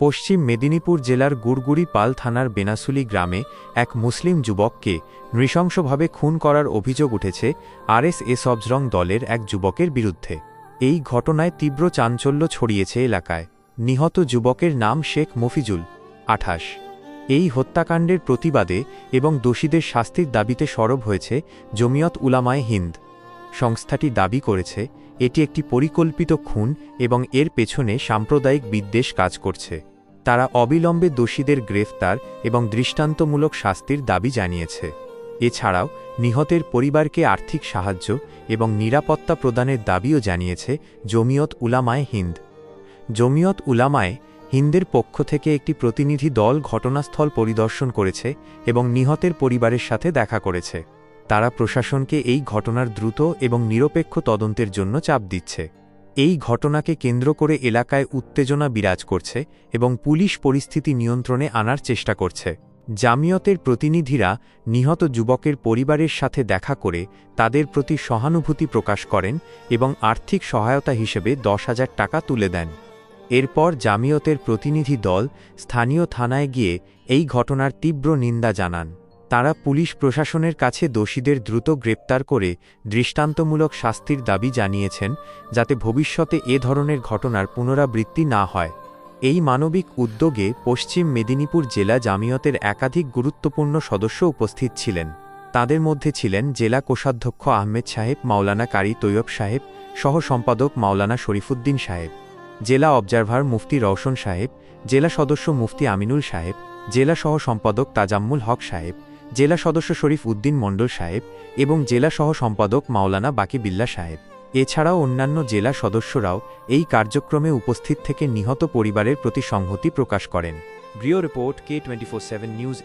পশ্চিম মেদিনীপুর জেলার গুড়গুড়ি পাল থানার বেনাসুলি গ্রামে এক মুসলিম যুবককে নৃশংসভাবে খুন করার অভিযোগ উঠেছে আরএসএস অবজরং দলের এক যুবকের বিরুদ্ধে। এই ঘটনায় তীব্র চাঞ্চল্য ছড়িয়েছে এলাকায়। নিহত যুবকের নাম শেখ মফিজুল আঠাশ। এই হত্যাকাণ্ডের প্রতিবাদে এবং দোষীদের শাস্তির দাবিতে সরব হয়েছে জমিয়ত উলামায়ে হিন্দ। সংস্থাটি দাবি করেছে, এটি একটি পরিকল্পিত খুন এবং এর পেছনে সাম্প্রদায়িক বিদ্বেষ কাজ করছে। তারা অবিলম্বে দোষীদের গ্রেফতার এবং দৃষ্টান্তমূলক শাস্তির দাবি জানিয়েছে। এছাড়াও, নিহতের পরিবারকে আর্থিক সাহায্য এবং নিরাপত্তা প্রদানের দাবিও জানিয়েছে জমিয়ত উলামায়ে হিন্দ। জমিয়ত উলামায় হিন্দের পক্ষ থেকে একটি প্রতিনিধি দল ঘটনাস্থল পরিদর্শন করেছে এবং নিহতের পরিবারের সাথে দেখা করেছে। তারা প্রশাসনকে এই ঘটনার দ্রুত এবং নিরপেক্ষ তদন্তের জন্য চাপ দিচ্ছে। এই ঘটনাকে কেন্দ্র করে এলাকায় উত্তেজনা বিরাজ করছে এবং পুলিশ পরিস্থিতি নিয়ন্ত্রণে আনার চেষ্টা করছে। জামিয়তের প্রতিনিধিরা নিহত যুবকের পরিবারের সাথে দেখা করে তাদের প্রতি সহানুভূতি প্রকাশ করেন এবং আর্থিক সহায়তা হিসেবে দশ হাজার টাকা তুলে দেন। এরপর জামিয়তের প্রতিনিধি দল স্থানীয় থানায় গিয়ে এই ঘটনার তীব্র নিন্দা জানান। তারা পুলিশ প্রশাসনের কাছে দোষীদের দ্রুত গ্রেপ্তার করে দৃষ্টান্তমূলক শাস্তির দাবি জানিয়েছেন, যাতে ভবিষ্যতে এ ধরনের ঘটনার পুনরাবৃত্তি না হয়। এই মানবিক উদ্যোগে পশ্চিম মেদিনীপুর জেলা জামিয়তের একাধিক গুরুত্বপূর্ণ সদস্য উপস্থিত ছিলেন। তাদের মধ্যে ছিলেন জেলা কোষাধ্যক্ষ আহমেদ সাহেব, মাওলানা কারি তৈয়ব সাহেব সহ সম্পাদক মাওলানা শরীফুদ্দিন সাহেব, জেলা অবজারভার মুফতি রওশন সাহেব, জেলা সদস্য মুফতি আমিনুল সাহেব, জেলা সহ সম্পাদক তাজাম্মুল হক সাহেব জেলা সদস্য শরীফ উদ্দিন মণ্ডল সাহেব এবং জেলা সহ সম্পাদক মাওলানা বাকি বিল্লা সাহেব। এছাড়াও অন্যান্য জেলা সদস্যরাও এই কার্যক্রমে উপস্থিত থেকে নিহত পরিবারের প্রতি সংহতি প্রকাশ করেন। Brio Report K24 7 News